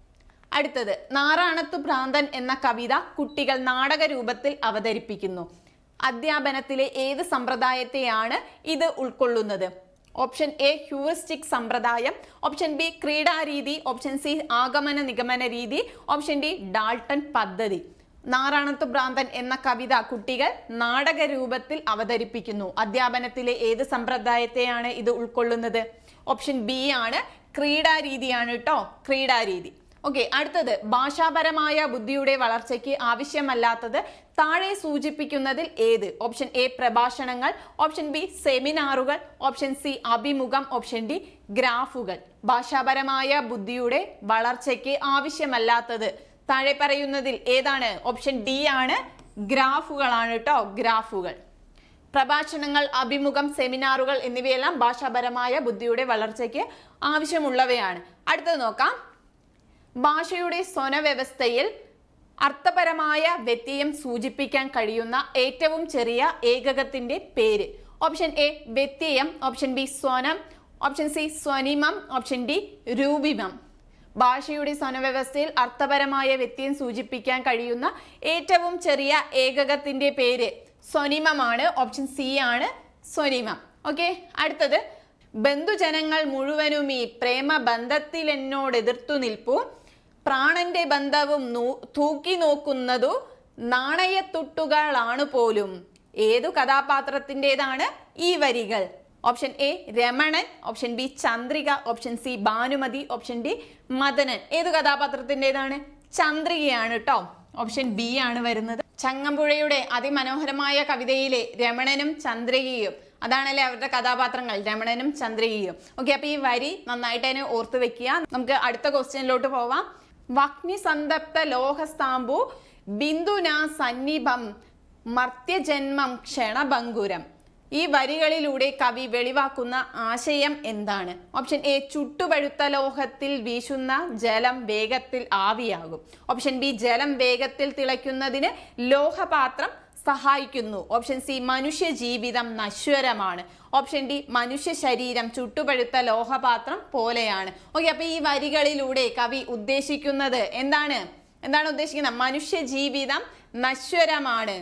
[SPEAKER 1] അടുത്തത് നാറാണത്തു ഭ്രാന്തൻ എന്ന കവിത കുട്ടികൾ നാടക രൂപത്തിൽ അവതരിപ്പിക്കുന്നു. അധ്യാപനത്തിലെ ഏത് സമ്പ്രദായത്തെയാണ് ഇത് ഉൾക്കൊള്ളുന്നത്? ഓപ്ഷൻ എ ഹ്യൂറിസ്റ്റിക് സമ്പ്രദായം. ഓപ്ഷൻ ബി ക്രീഡാരീതി. ഓപ്ഷൻ സി ആഗമന നിഗമന രീതി. ഓപ്ഷൻ ഡി ഡാൾട്ടൺ പദ്ധതി. നാറാണത്തു ഭ്രാന്തൻ എന്ന കവിത കുട്ടികൾ നാടക രൂപത്തിൽ അവതരിപ്പിക്കുന്നു. അധ്യാപനത്തിലെ ഏത് സമ്പ്രദായത്തെയാണ് ഇത് ഉൾക്കൊള്ളുന്നത്? ഓപ്ഷൻ ബി ആണ് ക്രീഡാരീതിയാണ് കേട്ടോ ക്രീഡാരീതി. ഓക്കെ അടുത്തത്. ഭാഷാപരമായ ബുദ്ധിയുടെ വളർച്ചയ്ക്ക് ആവശ്യമല്ലാത്തത് താഴെ സൂചിപ്പിക്കുന്നതിൽ ഏത്? ഓപ്ഷൻ എ പ്രഭാഷണങ്ങൾ. ഓപ്ഷൻ ബി സെമിനാറുകൾ ഓപ്ഷൻ സി അഭിമുഖം. ഓപ്ഷൻ ഡി ഗ്രാഫുകൾ. ഭാഷാപരമായ ബുദ്ധിയുടെ വളർച്ചയ്ക്ക് ആവശ്യമല്ലാത്തത് താഴെ പറയുന്നതിൽ ഏതാണ്? ഓപ്ഷൻ ഡി ആണ്. ഗ്രാഫുകളാണ് കേട്ടോ ഗ്രാഫുകൾ. പ്രഭാഷണങ്ങൾ അഭിമുഖം സെമിനാറുകൾ എന്നിവയെല്ലാം ഭാഷാപരമായ ബുദ്ധിയുടെ വളർച്ചയ്ക്ക് ആവശ്യമുള്ളവയാണ്. അടുത്തത് നോക്കാം. ഭാഷയുടെ സ്വനവ്യവസ്ഥയിൽ അർത്ഥപരമായ വ്യത്യയം സൂചിപ്പിക്കാൻ കഴിയുന്ന ഏറ്റവും ചെറിയ ഏകകത്തിന്റെ പേര്. ഓപ്ഷൻ എ വ്യത്യയം ഓപ്ഷൻ ബി സ്വനം. ഓപ്ഷൻ സി സ്വനിമം. ഓപ്ഷൻ ഡി രൂപിമം. ഭാഷയുടെ സ്വനവ്യവസ്ഥയിൽ അർത്ഥപരമായ വ്യത്യയം സൂചിപ്പിക്കാൻ കഴിയുന്ന ഏറ്റവും ചെറിയ ഏകകത്തിന്റെ പേര് സ്വനിമമാണ്. ഓപ്ഷൻ സി ആണ് സ്വനിമം. ഓക്കെ അടുത്തത്. ബന്ധുജനങ്ങൾ മുഴുവനും ഈ പ്രേമ ബന്ധത്തിൽ എന്നോട് എതിർത്തു നിൽപ്പു. പ്രാണന്റെ ബന്ധവും തൂക്കി നോക്കുന്നതു നാണയത്തുട്ടുകളാണ് പോലും. ഏതു കഥാപാത്രത്തിന്റെതാണ് ഈ വരികൾ? Option A Ramanan. Option B Chandrika. Option C Bhanumathi. Option D Madanan. ഏത് കഥാപാത്രത്തിന്റെതാണ്? ചന്ദ്രികയാണ് കേട്ടോ ഓപ്ഷൻ ബി ആണ് വരുന്നത്. ചങ്ങമ്പുഴയുടെ അതിമനോഹരമായ കവിതയിലെ രമണനും ചന്ദ്രികയും. അതാണല്ലേ അവരുടെ കഥാപാത്രങ്ങൾ രമണനും ചന്ദ്രികയും. ഓക്കെ അപ്പൊ ഈ വരി നന്നായിട്ട് തന്നെ ഓർത്ത് വെക്കുക. നമുക്ക് അടുത്ത ക്വസ്റ്റ്യനിലോട്ട് പോവാം. വഗ്നി ലോഹസ്താമ്പു ബിന്ദുനാ സന്നിഭം മർത്യജന്മം ക്ഷണഭങ്കുരം. ഈ വരികളിലൂടെ കവി വെളിവാക്കുന്ന ആശയം എന്താണ്? ഓപ്ഷൻ എ ചുട്ടുപഴുത്ത ലോഹത്തിൽ വീശുന്ന ജലം വേഗത്തിൽ ആവിയാകും. ഓപ്ഷൻ ബി ജലം വേഗത്തിൽ തിളയ്ക്കുന്നതിന് ലോഹപാത്രം സഹായിക്കുന്നു. ഓപ്ഷൻ സി മനുഷ്യ ജീവിതം നശ്വരമാണ്. ഓപ്ഷൻ ഡി മനുഷ്യ ശരീരം ചുട്ടുപഴുത്ത ലോഹപാത്രം പോലെയാണ്. ഓക്കെ അപ്പൊ ഈ വരികളിലൂടെ കവി ഉദ്ദേശിക്കുന്നത് എന്താണ്? എന്താണ് ഉദ്ദേശിക്കുന്നത്? മനുഷ്യ ജീവിതം നശ്വരമാണ്.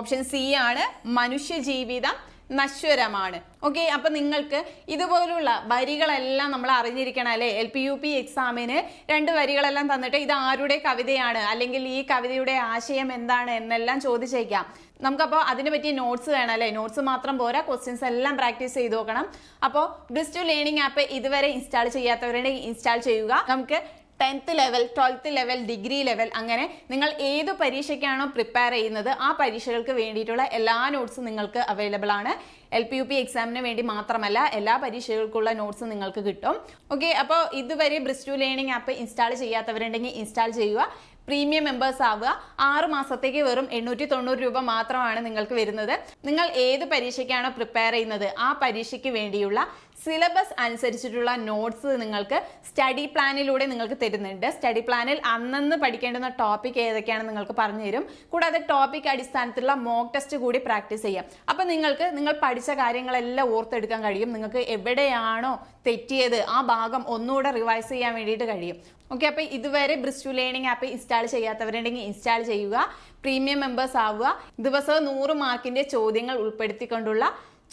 [SPEAKER 1] ഓപ്ഷൻ സി ആണ് മനുഷ്യ ജീവിതം നശ്വരമാണ്. ഓക്കെ അപ്പൊ നിങ്ങൾക്ക് ഇതുപോലുള്ള വരികളെല്ലാം നമ്മൾ അറിഞ്ഞിരിക്കണം അല്ലെ? എൽ പി യു പി എക്സാമിന് രണ്ട് വരികളെല്ലാം തന്നിട്ട് ഇത് ആരുടെ കവിതയാണ്? അല്ലെങ്കിൽ ഈ കവിതയുടെ ആശയം എന്താണ് എന്നെല്ലാം ചോദിച്ചേക്കാം. നമുക്കപ്പോൾ അതിനെ പറ്റിയ നോട്ട്സ് വേണം അല്ലേ? നോട്ട്സ് മാത്രം പോരാ ക്വസ്റ്റ്യൻസ് എല്ലാം പ്രാക്ടീസ് ചെയ്ത് നോക്കണം. അപ്പോൾ ബ്രിസ് ടു ലേണിംഗ് ആപ്പ് ഇതുവരെ ഇൻസ്റ്റാൾ ചെയ്യാത്തവരുടെ ഇൻസ്റ്റാൾ ചെയ്യുക. നമുക്ക് tenth level twelfth level degree level അങ്ങനെ നിങ്ങൾ ഏത് പരീക്ഷയ്ക്കാണോ പ്രിപ്പയർ ചെയ്യുന്നത് ആ പരീക്ഷകൾക്ക് വേണ്ടിയിട്ടുള്ള എല്ലാ നോട്ട്സും നിങ്ങൾക്ക് അവൈലബിൾ ആണ്. എൽ പി യു പി എക്സാമിന് വേണ്ടി മാത്രമല്ല എല്ലാ പരീക്ഷകൾക്കുള്ള നോട്ട്സ് നിങ്ങൾക്ക് കിട്ടും. ഓക്കെ അപ്പോൾ ഇതുവരെ ബ്രിസ്റ്റു ലേണിംഗ് ആപ്പ് ഇൻസ്റ്റാൾ ചെയ്യാത്തവരുണ്ടെങ്കിൽ ഇൻസ്റ്റാൾ ചെയ്യുക. പ്രീമിയം മെമ്പേഴ്സ് ആവുക. ആറ് മാസത്തേക്ക് വെറും എണ്ണൂറ്റി തൊണ്ണൂറ് രൂപ മാത്രമാണ് നിങ്ങൾക്ക് വരുന്നത്. നിങ്ങൾ ഏത് പരീക്ഷയ്ക്കാണോ പ്രിപ്പയർ ചെയ്യുന്നത് ആ പരീക്ഷയ്ക്ക് വേണ്ടിയുള്ള സിലബസ് അനുസരിച്ചിട്ടുള്ള നോട്ട്സ് നിങ്ങൾക്ക് സ്റ്റഡി പ്ലാനിലൂടെ നിങ്ങൾക്ക് തരുന്നുണ്ട്. സ്റ്റഡി പ്ലാനിൽ അന്നന്ന് പഠിക്കേണ്ടുന്ന ടോപ്പിക് ഏതൊക്കെയാണ് നിങ്ങൾക്ക് പറഞ്ഞു തരും. കൂടാതെ ടോപ്പിക് അടിസ്ഥാനത്തിലുള്ള മോക്ക് ടെസ്റ്റ് കൂടി പ്രാക്ടീസ് ചെയ്യാം. അപ്പം നിങ്ങൾക്ക് നിങ്ങൾ പഠിച്ച കാര്യങ്ങളെല്ലാം ഓർത്തെടുക്കാൻ കഴിയും. നിങ്ങൾക്ക് എവിടെയാണോ തെറ്റിയത് ആ ഭാഗം ഒന്നുകൂടെ റിവൈസ് ചെയ്യാൻ വേണ്ടിയിട്ട് കഴിയും. ഓക്കെ അപ്പോൾ ഇതുവരെ ബ്രിസ്റ്റു ലേണിംഗ് ആപ്പ് ഇൻസ്റ്റാൾ ചെയ്യാത്തവരുണ്ടെങ്കിൽ ഇൻസ്റ്റാൾ ചെയ്യുക പ്രീമിയം മെമ്പേഴ്സ് ആവുക ദിവസവും നൂറ് മാർക്കിന്റെ ചോദ്യങ്ങൾ ഉൾപ്പെടുത്തിക്കൊണ്ടുള്ള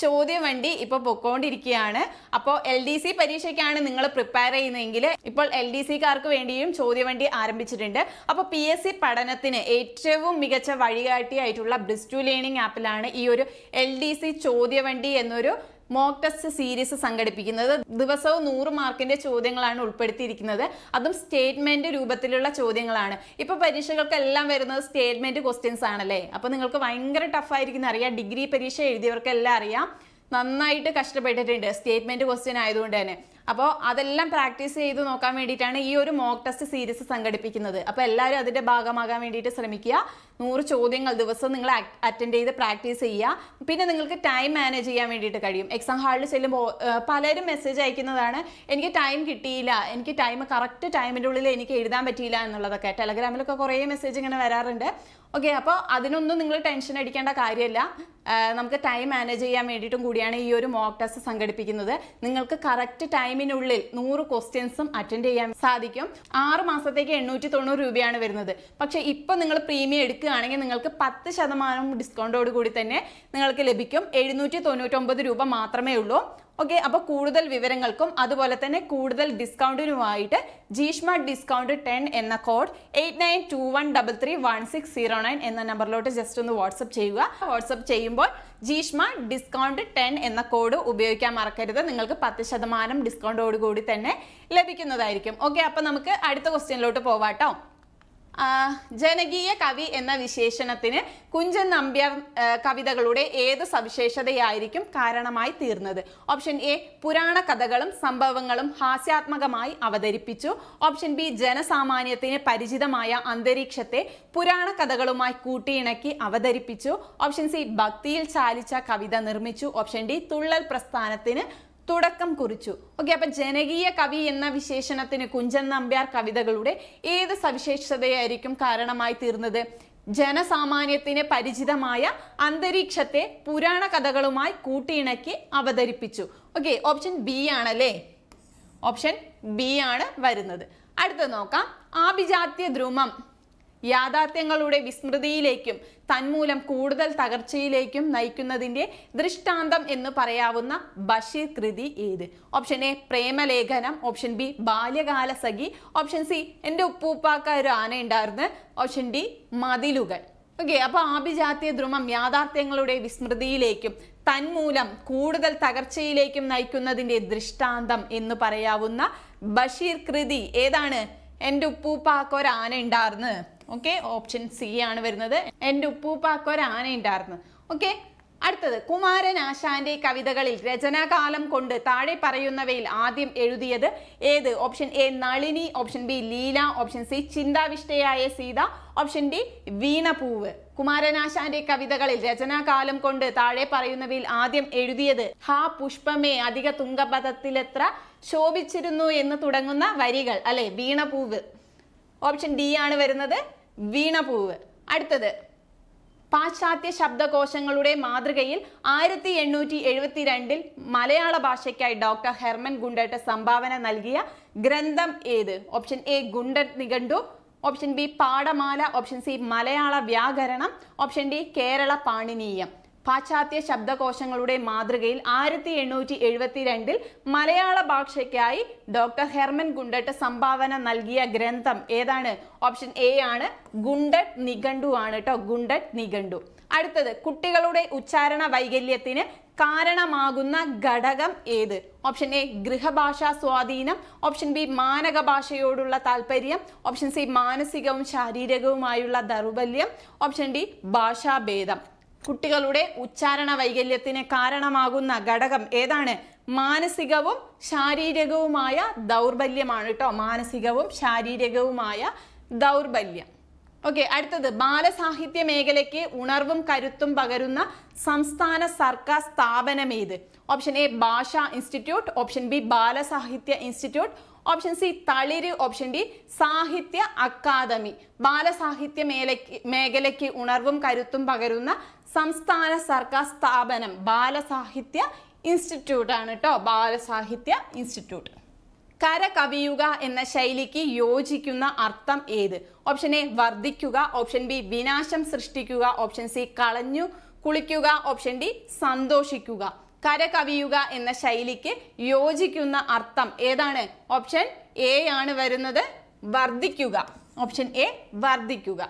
[SPEAKER 1] ചോദ്യവണ്ടി ഇപ്പോൾ പൊക്കോണ്ടിരിക്കുകയാണ്. അപ്പോൾ എൽ ഡി സി പരീക്ഷയ്ക്കാണ് നിങ്ങൾ പ്രിപ്പയർ ചെയ്യുന്നതെങ്കിൽ ഇപ്പോൾ എൽ ഡി സിക്കാർക്ക് വേണ്ടിയും ചോദ്യവണ്ടി ആരംഭിച്ചിട്ടുണ്ട്. അപ്പോൾ പി എസ് സി പഠനത്തിന് ഏറ്റവും മികച്ച വഴികാട്ടിയായിട്ടുള്ള ബ്രിസ്റ്റു ലേണിംഗ് ആപ്പിലാണ് ഈ ഒരു എൽ ഡി സി ചോദ്യവണ്ടി എന്നൊരു മോക്ക് ടെസ്റ്റ് സീരീസ് സംഘടിപ്പിക്കുന്നത്. ദിവസവും നൂറ് മാർക്കിന്റെ ചോദ്യങ്ങളാണ് ഉൾപ്പെടുത്തിയിരിക്കുന്നത്. അതും സ്റ്റേറ്റ്മെന്റ് രൂപത്തിലുള്ള ചോദ്യങ്ങളാണ്. ഇപ്പൊ പരീക്ഷകൾക്കെല്ലാം വരുന്നത് സ്റ്റേറ്റ്മെന്റ് ക്വസ്റ്റ്യൻസ് ആണല്ലേ? അപ്പൊ നിങ്ങൾക്ക് ഭയങ്കര ടഫ് ആയിരിക്കും അറിയാം. ഡിഗ്രി പരീക്ഷ എഴുതിയവർക്കെല്ലാം അറിയാം. നന്നായിട്ട് കഷ്ടപ്പെട്ടിട്ടുണ്ട് സ്റ്റേറ്റ്മെന്റ് ക്വസ്റ്റ്യൻ ആയതുകൊണ്ട് തന്നെ. അപ്പോൾ അതെല്ലാം പ്രാക്ടീസ് ചെയ്ത് നോക്കാൻ വേണ്ടിയിട്ടാണ് ഈ ഒരു മോക്ക് ടെസ്റ്റ് സീരീസ് സംഘടിപ്പിക്കുന്നത്. അപ്പോൾ എല്ലാവരും അതിന്റെ ഭാഗമാകാൻ വേണ്ടിയിട്ട് ശ്രമിക്കുക. നൂറ് ചോദ്യങ്ങൾ ദിവസം നിങ്ങൾ അറ്റൻഡ് ചെയ്ത് പ്രാക്ടീസ് ചെയ്യുക. പിന്നെ നിങ്ങൾക്ക് ടൈം മാനേജ് ചെയ്യാൻ വേണ്ടിയിട്ട് കഴിയും. എക്സാം ഹാളിൽ ചെല്ലുമ്പോൾ പലരും മെസ്സേജ് അയക്കുന്നതാണ് എനിക്ക് ടൈം കിട്ടിയില്ല. എനിക്ക് ടൈം കറക്റ്റ് ടൈമിന്റെ ഉള്ളിൽ എനിക്ക് എഴുതാൻ പറ്റിയില്ല എന്നുള്ളതൊക്കെ. ടെലഗ്രാമിലൊക്കെ കുറേ മെസ്സേജ് ഇങ്ങനെ വരാറുണ്ട്. ഓക്കെ അപ്പോൾ അതിനൊന്നും നിങ്ങൾ ടെൻഷൻ അടിക്കേണ്ട കാര്യമല്ല. നമുക്ക് ടൈം മാനേജ് ചെയ്യാൻ വേണ്ടിയിട്ടും കൂടിയാണ് ഈ ഒരു മോക്ക് ടെസ്റ്റ് സംഘടിപ്പിക്കുന്നത്. നിങ്ങൾക്ക് കറക്റ്റ് ടൈമിനുള്ളിൽ നൂറ് ക്വസ്റ്റ്യൻസും അറ്റൻഡ് ചെയ്യാൻ സാധിക്കും. ആറ് മാസത്തേക്ക് എണ്ണൂറ്റി തൊണ്ണൂറ് രൂപയാണ് വരുന്നത്. പക്ഷേ ഇപ്പം നിങ്ങൾ പ്രീമിയം എടുക്കുകയാണെങ്കിൽ നിങ്ങൾക്ക് പത്ത് ശതമാനം ഡിസ്കൗണ്ടോട് കൂടി തന്നെ നിങ്ങൾക്ക് ലഭിക്കും. എഴുന്നൂറ്റി തൊണ്ണൂറ്റൊമ്പത് രൂപ മാത്രമേ ഉള്ളൂ. ഓക്കെ അപ്പോൾ കൂടുതൽ വിവരങ്ങൾക്കും അതുപോലെ തന്നെ കൂടുതൽ ഡിസ്കൗണ്ടിനുമായിട്ട് ജീഷ്മ ഡിസ്കൗണ്ട് ടെൻ എന്ന code eight nine two one double three one six zero nine എന്ന നമ്പറിലോട്ട് ജസ്റ്റ് ഒന്ന് വാട്സപ്പ് ചെയ്യുക. വാട്സപ്പ് ചെയ്യുമ്പോൾ ജീഷ്മ ഡിസ്കൗണ്ട് ടെൻ എന്ന കോഡ് ഉപയോഗിക്കാൻ മറക്കരുത്. നിങ്ങൾക്ക് പത്ത് ശതമാനം ഡിസ്കൗണ്ടോടുകൂടി തന്നെ ലഭിക്കുന്നതായിരിക്കും. ഓക്കെ അപ്പോൾ നമുക്ക് അടുത്ത ക്വസ്റ്റ്യനിലോട്ട് പോവാട്ടോ. ജനകീയ കവി എന്ന വിശേഷണത്തിന് കുഞ്ചൻ നമ്പ്യാർ കവിതകളുടെ ഏത് സവിശേഷതയായിരിക്കും കാരണമായി തീർന്നത്? ഓപ്ഷൻ എ പുരാണ കഥകളും സംഭവങ്ങളും ഹാസ്യാത്മകമായി അവതരിപ്പിച്ചു. ഓപ്ഷൻ ബി ജനസാമാന്യത്തിന് പരിചിതമായ അന്തരീക്ഷത്തെ പുരാണ കഥകളുമായി കൂട്ടിയിണക്കി അവതരിപ്പിച്ചു. ഓപ്ഷൻ സി ഭക്തിയിൽ ചാലിച്ച കവിത നിർമ്മിച്ചു. ഓപ്ഷൻ ഡി തുള്ളൽ പ്രസ്ഥാനത്തിന് തുടക്കം കുറിച്ചു. ഓക്കെ അപ്പൊ ജനകീയ കവി എന്ന വിശേഷണത്തിന് കുഞ്ചൻ നമ്പ്യാർ കവിതകളുടെ ഏത് സവിശേഷതയായിരിക്കും കാരണമായി തീർന്നത്? ജനസാമാന്യത്തിന് പരിചിതമായ അന്തരീക്ഷത്തെ പുരാണ കഥകളുമായി കൂട്ടിയിണക്കി അവതരിപ്പിച്ചു. ഓക്കെ ഓപ്ഷൻ ബി ആണല്ലേ? ഓപ്ഷൻ ബി ആണ് വരുന്നത്. അടുത്ത നോക്കാം. ആഭിജാത്യ ധ്രുമം യാഥാർത്ഥ്യങ്ങളുടെ വിസ്മൃതിയിലേക്കും തന്മൂലം കൂടുതൽ തകർച്ചയിലേക്കും നയിക്കുന്നതിന്റെ ദൃഷ്ടാന്തം എന്ന് പറയാവുന്ന ബഷീർ കൃതി ഏത്? Option A Premalekhanam. Option B Balyakala Sakhi. Option C എന്റെ ഉപ്പൂപ്പാക്ക ഒരു ആന ഉണ്ടായിരുന്നു. ഓപ്ഷൻ ഡി മതിലുകൾ. ഓക്കെ അപ്പോൾ ആഭിജാത്യ ധ്രുമം യാഥാർത്ഥ്യങ്ങളുടെ വിസ്മൃതിയിലേക്കും തന്മൂലം കൂടുതൽ തകർച്ചയിലേക്കും നയിക്കുന്നതിന്റെ ദൃഷ്ടാന്തം എന്ന് പറയാവുന്ന ബഷീർ കൃതി ഏതാണ്? എന്റെ ഉപ്പൂപ്പാക്ക ഒരു ആന ഉണ്ടായിരുന്നു. ഓക്കെ ഓപ്ഷൻ സി ആണ് വരുന്നത്. എന്റെ ഉപ്പൂപ്പാക്ക് ഒരു ആന ഉണ്ടായിരുന്നു ഓക്കെ അടുത്തത്. കുമാരൻ ആശാന്റെ കവിതകളിൽ രചനാകാലം കൊണ്ട് താഴെ പറയുന്നവയിൽ ആദ്യം എഴുതിയത് ഏത്? Option A Nalini. Option B Leela. Option C Chintavishtayaya Sita. Option D Veenapoovu. കുമാരനാശാന്റെ കവിതകളിൽ രചനാകാലം കൊണ്ട് താഴെ പറയുന്നവയിൽ ആദ്യം എഴുതിയത് ഹാ പുഷ്പമേ അധിക തുങ്കപഥത്തിലെത്ര ശോഭിച്ചിരുന്നു എന്ന് തുടങ്ങുന്ന വരികൾ. അല്ലെ? വീണപൂവ്. ഓപ്ഷൻ ഡി ആണ് വരുന്നത്. വീണപൂവ്. അടുത്തത്. പാശ്ചാത്യ ശബ്ദകോശങ്ങളുടെ മാതൃകയിൽ ആയിരത്തി എണ്ണൂറ്റി എഴുപത്തിരണ്ടിൽ മലയാള ഭാഷയ്ക്കായി ഡോക്ടർ ഹെർമൻ ഗുണ്ടട്ട് സംഭാവന നൽകിയ ഗ്രന്ഥം ഏത്? ഓപ്ഷൻ എ ഗുണ്ടട്ട് നിഘണ്ടു. Option B Pathamala. Option C മലയാള വ്യാകരണം. Option D Kerala Panineeyam. പാശ്ചാത്യ ശബ്ദകോശങ്ങളുടെ മാതൃകയിൽ ആയിരത്തി എണ്ണൂറ്റി എഴുപത്തിരണ്ടിൽ മലയാള ഭാഷയ്ക്കായി ഡോക്ടർ ഹെർമൻ ഗുണ്ടട്ട് സംഭാവന നൽകിയ ഗ്രന്ഥം ഏതാണ്? ഓപ്ഷൻ എ ആണ് ഗുണ്ടട്ട് നിഘണ്ടു ആണ് കേട്ടോ ഗുണ്ടട്ട് നിഘണ്ടു. അടുത്തത് കുട്ടികളുടെ ഉച്ചാരണ വൈകല്യത്തിന് കാരണമാകുന്ന ഘടകം ഏത്? ഓപ്ഷൻ എ ഗൃഹഭാഷാ സ്വാധീനം. ഓപ്ഷൻ ബി മാനക ഭാഷയോടുള്ള താല്പര്യം ഓപ്ഷൻ സി മാനസികവും ശാരീരികവുമായുള്ള ദൗർബല്യം. ഓപ്ഷൻ ഡി ഭാഷാഭേദം. കുട്ടികളുടെ ഉച്ചാരണ വൈകല്യത്തിന് കാരണമാകുന്ന ഘടകം ഏതാണ്? മാനസികവും ശാരീരികവുമായ ദൗർബല്യമാണ് കേട്ടോ. മാനസികവും ശാരീരികവുമായ ദൗർബല്യം. ഓക്കെ അടുത്തത്. ബാലസാഹിത്യ മേഖലയ്ക്ക് ഉണർവും കരുത്തും പകരുന്ന സംസ്ഥാന സർക്കാർ സ്ഥാപനം ഏത്? Option A Bhasha institute. Option B Balasahitya institute. Option C Thaliru. Option D Sahitya academy. ബാലസാഹിത്യ മേലയ്ക്ക് മേഖലയ്ക്ക് ഉണർവും കരുത്തും പകരുന്ന സംസ്ഥാന സർക്കാർ സ്ഥാപനം ബാലസാഹിത്യ ഇൻസ്റ്റിറ്റ്യൂട്ട് ആണ് കേട്ടോ ബാലസാഹിത്യ ഇൻസ്റ്റിറ്റ്യൂട്ട്. കര കവിയുക എന്ന ശൈലിക്ക് യോജിക്കുന്ന അർത്ഥം ഏത്? ഓപ്ഷൻ എ വർദ്ധിക്കുക. ഓപ്ഷൻ ബി വിനാശം സൃഷ്ടിക്കുക. ഓപ്ഷൻ സി കളഞ്ഞു കുളിക്കുക. ഓപ്ഷൻ ഡി സന്തോഷിക്കുക. കര കവിയുക എന്ന ശൈലിക്ക് യോജിക്കുന്ന അർത്ഥം ഏതാണ്? ഓപ്ഷൻ എ ആണ് വരുന്നത് വർദ്ധിക്കുക. Option A വർദ്ധിക്കുക.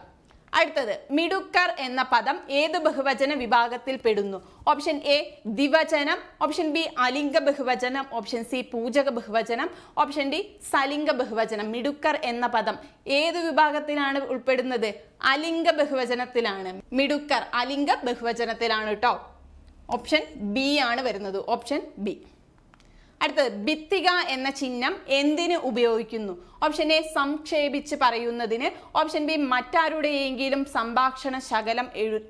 [SPEAKER 1] അടുത്തത് മിടുക്കർ എന്ന പദം ഏത് ബഹുവചന വിഭാഗത്തിൽ പെടുന്നു? ഓപ്ഷൻ എ ദിവചനം ഓപ്ഷൻ ബി അലിംഗ ബഹുവചനം. ഓപ്ഷൻ സി പൂജക ബഹുവചനം. ഓപ്ഷൻ ഡി സലിംഗ ബഹുവചനം. മിടുക്കർ എന്ന പദം ഏത് വിഭാഗത്തിലാണ് ഉൾപ്പെടുന്നത്? അലിംഗ ബഹുവചനത്തിലാണ്. മിടുക്കർ അലിംഗ ബഹുവചനത്തിലാണ് കേട്ടോ ഓപ്ഷൻ ബി ആണ് വരുന്നത്. Option B. അടുത്തത് ഭിത്തിക എന്ന ചിഹ്നം എന്തിന് ഉപയോഗിക്കുന്നു? ഓപ്ഷൻ എ സംക്ഷേപിച്ച് പറയുന്നതിന്. ഓപ്ഷൻ ബി മറ്റാരുടെയെങ്കിലും സംഭാഷണ ശകലം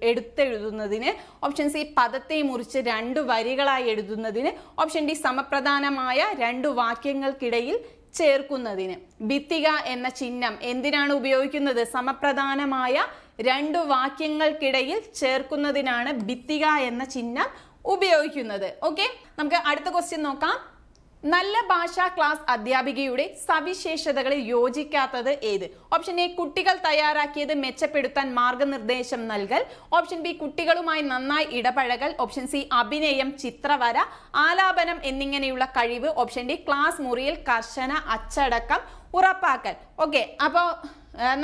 [SPEAKER 1] എടുത്തെഴുതുന്നതിന്. ഓപ്ഷൻ സി പദത്തെ മുറിച്ച് രണ്ട് വരികളായി എഴുതുന്നതിന്. ഓപ്ഷൻ ഡി സമപ്രധാനമായ രണ്ടു വാക്യങ്ങൾക്കിടയിൽ ചേർക്കുന്നതിന്. ഭിത്തിക എന്ന ചിഹ്നം എന്തിനാണ് ഉപയോഗിക്കുന്നത്? സമപ്രധാനമായ രണ്ട് വാക്യങ്ങൾക്കിടയിൽ ചേർക്കുന്നതിനാണ് ഭിത്തിക എന്ന ചിഹ്നം ഉപയോഗിക്കുന്നത്. ഓക്കെ? നമുക്ക് അടുത്ത ക്വസ്റ്റ്യൻ നോക്കാം. നല്ല ഭാഷാ ക്ലാസ് അധ്യാപികയുടെ സവിശേഷതകളിൽ യോജിക്കാത്തത് ഏത്? ഓപ്ഷൻ എ കുട്ടികൾ തയ്യാറാക്കിയത് മെച്ചപ്പെടുത്താൻ മാർഗനിർദ്ദേശം നൽകൽ. ഓപ്ഷൻ ബി കുട്ടികളുമായി നന്നായി ഇടപഴകൽ. ഓപ്ഷൻ സി അഭിനയം ചിത്രവര ആലാപനം എന്നിങ്ങനെയുള്ള കഴിവ്. ഓപ്ഷൻ ഡി ക്ലാസ് മുറിയിൽ കർശന അച്ചടക്കം ഉറപ്പാക്കൽ. ഓക്കെ അപ്പോൾ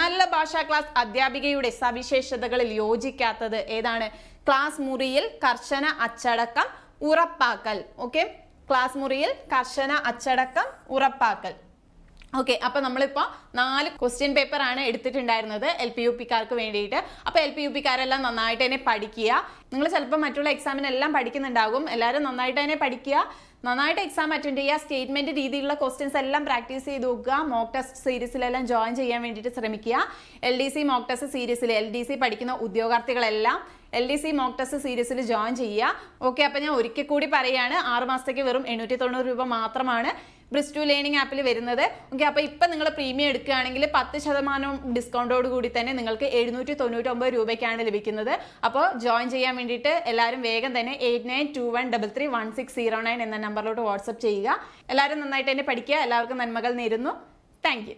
[SPEAKER 1] നല്ല ഭാഷാ ക്ലാസ് അധ്യാപികയുടെ സവിശേഷതകളിൽ യോജിക്കാത്തത് ഏതാണ്? ക്ലാസ് മുറിയിൽ കർശന അച്ചടക്കം ഉറപ്പാക്കൽ. ഓക്കെ ക്ലാസ് മുറിയിൽ കർശന അച്ചടക്കം ഉറപ്പാക്കൽ. ഓക്കെ അപ്പൊ നമ്മളിപ്പോ നാല് ക്വസ്റ്റ്യൻ പേപ്പർ ആണ് എടുത്തിട്ടുണ്ടായിരുന്നത് എൽ പി യു പിക്കാർക്ക് വേണ്ടിയിട്ട്. അപ്പൊ എൽ പി യു പിക്കാരെല്ലാം നന്നായിട്ട് തന്നെ പഠിക്കുക. നിങ്ങൾ ചിലപ്പോൾ മറ്റുള്ള എക്സാമിനെല്ലാം പഠിക്കുന്നുണ്ടാകും. എല്ലാവരും നന്നായിട്ട് തന്നെ പഠിക്കുക. നന്നായിട്ട് എക്സാം അറ്റൻഡ് ചെയ്യുക. സ്റ്റേറ്റ്മെന്റ് രീതിയിലുള്ള ക്വസ്റ്റ്യൻസ് എല്ലാം പ്രാക്ടീസ് ചെയ്ത് നോക്കുക. മോക്ക് ടെസ്റ്റ് സീരീസിലെല്ലാം ജോയിൻ ചെയ്യാൻ വേണ്ടിയിട്ട് ശ്രമിക്കുക. L D C mock test സീരീസിൽ എൽ ഡി സി പഠിക്കുന്ന ഉദ്യോഗാർത്ഥികളെല്ലാം L D C mock test സീരീസിൽ ജോയിൻ ചെയ്യുക. ഓക്കെ അപ്പം ഞാൻ ഒരിക്കൽ കൂടി പറയുകയാണ് ആറ് മാസത്തേക്ക് വെറും എണ്ണൂറ്റി തൊണ്ണൂറ് രൂപ മാത്രമാണ് ബ്രിസ്റ്റു ലേണിംഗ് ആപ്പിൽ വരുന്നത്. ഓക്കെ അപ്പോൾ ഇപ്പം നിങ്ങൾ പ്രീമിയം എടുക്കുകയാണെങ്കിൽ പത്ത് ശതമാനം ഡിസ്കൗണ്ടോട് കൂടി തന്നെ നിങ്ങൾക്ക് എഴുന്നൂറ്റി തൊണ്ണൂറ്റൊമ്പത് രൂപയ്ക്കാണ് ലഭിക്കുന്നത്. അപ്പോൾ ജോയിൻ ചെയ്യാൻ വേണ്ടിയിട്ട് എല്ലാവരും വേഗം തന്നെ eight nine two one double three one six zero nine എന്ന നമ്പറിലോട്ട് വാട്സപ്പ് ചെയ്യുക. എല്ലാവരും നന്നായിട്ട് തന്നെ പഠിക്കുക. എല്ലാവർക്കും നന്മകൾ നേരുന്നു. താങ്ക്